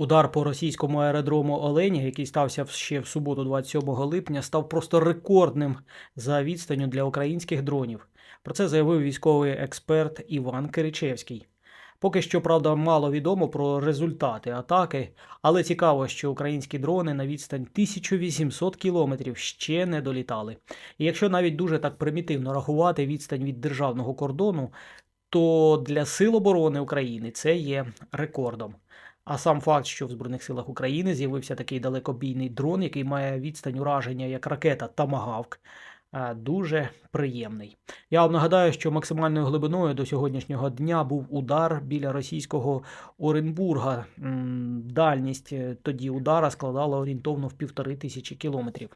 Удар по російському аеродрому Оленя, який стався ще в суботу, 27 липня, став просто рекордним за відстанню для українських дронів. Про це заявив військовий експерт Іван Киричевський. Поки що, правда, мало відомо про результати атаки, але цікаво, що українські дрони на відстань 1800 кілометрів ще не долітали. І якщо навіть дуже так примітивно рахувати відстань від державного кордону, то для Сил оборони України це є рекордом. А сам факт, що в Збройних силах України з'явився такий далекобійний дрон, який має відстань ураження як ракета Тамагавк, е, дуже приємний. Я вам нагадаю, що максимальною глибиною до сьогоднішнього дня був удар біля російського Оренбурга. Дальність е, тоді удара складала орієнтовно в півтори тисячі кілометрів.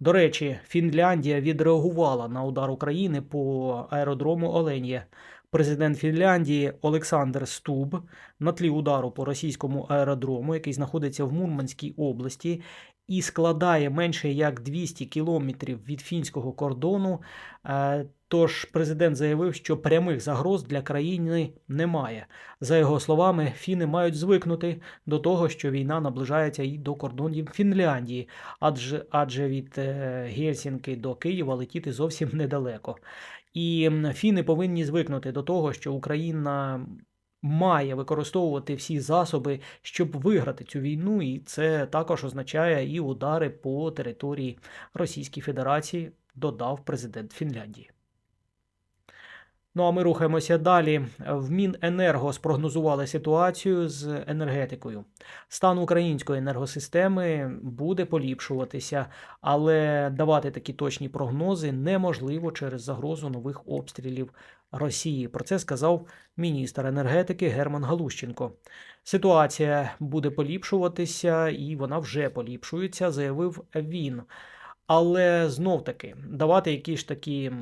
До речі, Фінляндія відреагувала на удар України по аеродрому Оленє. Президент Фінляндії Олександр Стуб на тлі удару по російському аеродрому, який знаходиться в Мурманській області, і складає менше як 200 кілометрів від фінського кордону. Е, Тож президент заявив, що прямих загроз для країни немає. За його словами, фіни мають звикнути до того, що війна наближається і до кордонів Фінляндії, адже, адже від е, Гельсінки до Києва летіти зовсім недалеко. І фіни повинні звикнути до того, що Україна має використовувати всі засоби, щоб виграти цю війну, і це також означає і удари по території Російської Федерації, додав президент Фінляндії. Ну а ми рухаємося далі. В Міненерго спрогнозували ситуацію з енергетикою. Стан української енергосистеми буде поліпшуватися, але давати такі точні прогнози неможливо через загрозу нових обстрілів Росії. Про це сказав міністр енергетики Герман Галущенко. Ситуація буде поліпшуватися, і вона вже поліпшується, заявив він. Але знов таки давати якісь такі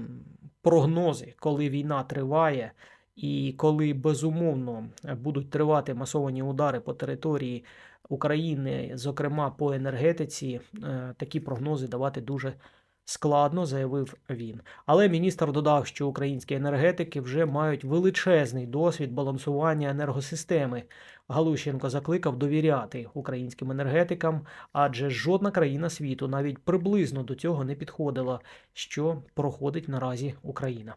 прогнози, коли війна триває, і коли безумовно будуть тривати масовані удари по території України, зокрема по енергетиці, е, такі прогнози давати дуже складно, заявив він. Але міністр додав, що українські енергетики вже мають величезний досвід балансування енергосистеми. Галущенко закликав довіряти українським енергетикам, адже жодна країна світу навіть приблизно до цього не підходила, що проходить наразі Україна.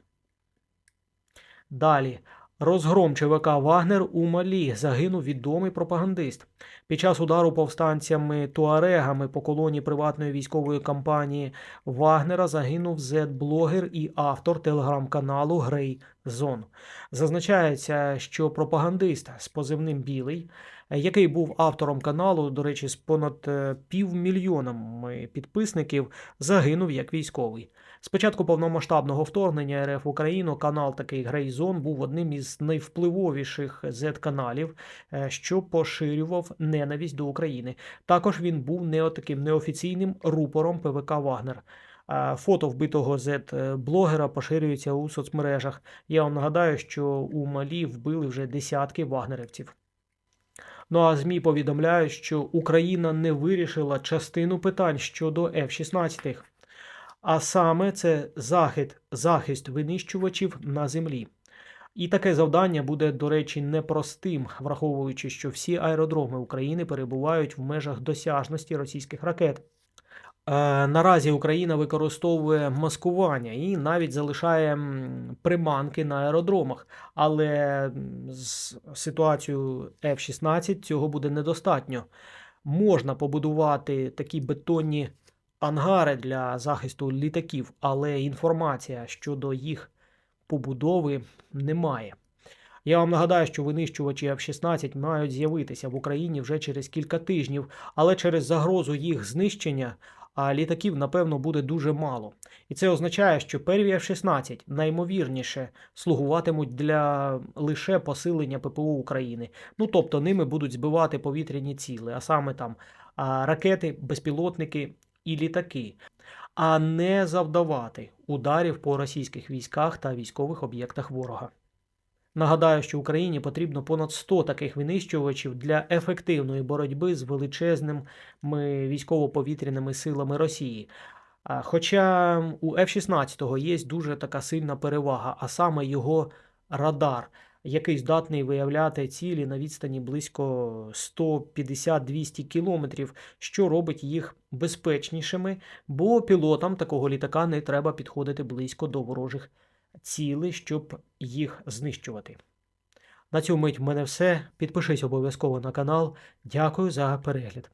Далі. Розгром ЧВК Вагнер у Малі загинув відомий пропагандист. Під час удару повстанцями Туарегами по колоні приватної військової компанії Вагнера загинув зет-блогер і автор телеграм-каналу Грей Зон. Зазначається, що пропагандист з позивним Білий, е, який був автором каналу, до речі, з понад е, півмільйонами підписників, загинув як військовий. Спочатку повномасштабного вторгнення РФ Україну канал такий Грейзон був одним із найвпливовіших Z-каналів, е, що поширював ненависть до України. Також він був не таким неофіційним рупором ПВК Вагнер. Е, Фото вбитого Z-блогера поширюється у соцмережах. Я вам нагадаю, що у Малі вбили вже десятки вагнерівців. Ну а ЗМІ повідомляють, що Україна не вирішила частину питань щодо F-16. А саме це захист, захист винищувачів на землі. І таке завдання буде, до речі, непростим, враховуючи, що всі аеродроми України перебувають в межах досяжності російських ракет. Е, Наразі Україна використовує маскування і навіть залишає приманки на аеродромах. Але з ситуацією F-16 цього буде недостатньо. Можна побудувати такі бетонні ангари для захисту літаків, але інформація щодо їх побудови немає. Я вам нагадаю, що винищувачі F-16 мають з'явитися в Україні вже через кілька тижнів, але через загрозу їх знищення а літаків, напевно, буде дуже мало. І це означає, що перві F-16 наймовірніше слугуватимуть для лише посилення ППО України. Ну тобто ними будуть збивати повітряні ціли, а саме там ракети, безпілотники і літаки, а не завдавати ударів по російських військах та військових об'єктах ворога. Нагадаю, що Україні потрібно понад 100 таких винищувачів для ефективної боротьби з величезними військово-повітряними силами Росії. Хоча у F-16 є дуже така сильна перевага, а саме його радар. який здатний виявляти цілі на відстані близько 150-200 кілометрів, що робить їх безпечнішими, бо пілотам такого літака не треба підходити близько до ворожих цілей, щоб їх знищувати. На цю мить в мене все. Підпишись обов'язково на канал. Дякую за перегляд.